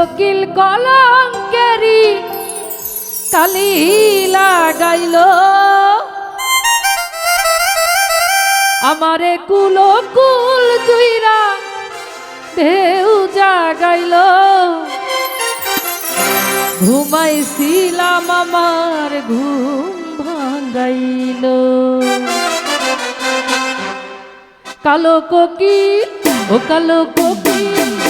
ককিল কলম কেরি কালি লাগাইল। আমারে কুল কুল জুইরা ঢেউ জাগাইল। ঘুমাইছিলাম আমার ঘুম ভাঙাইল। কালো কোকিল, ও কালো কোকিল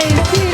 Thank you.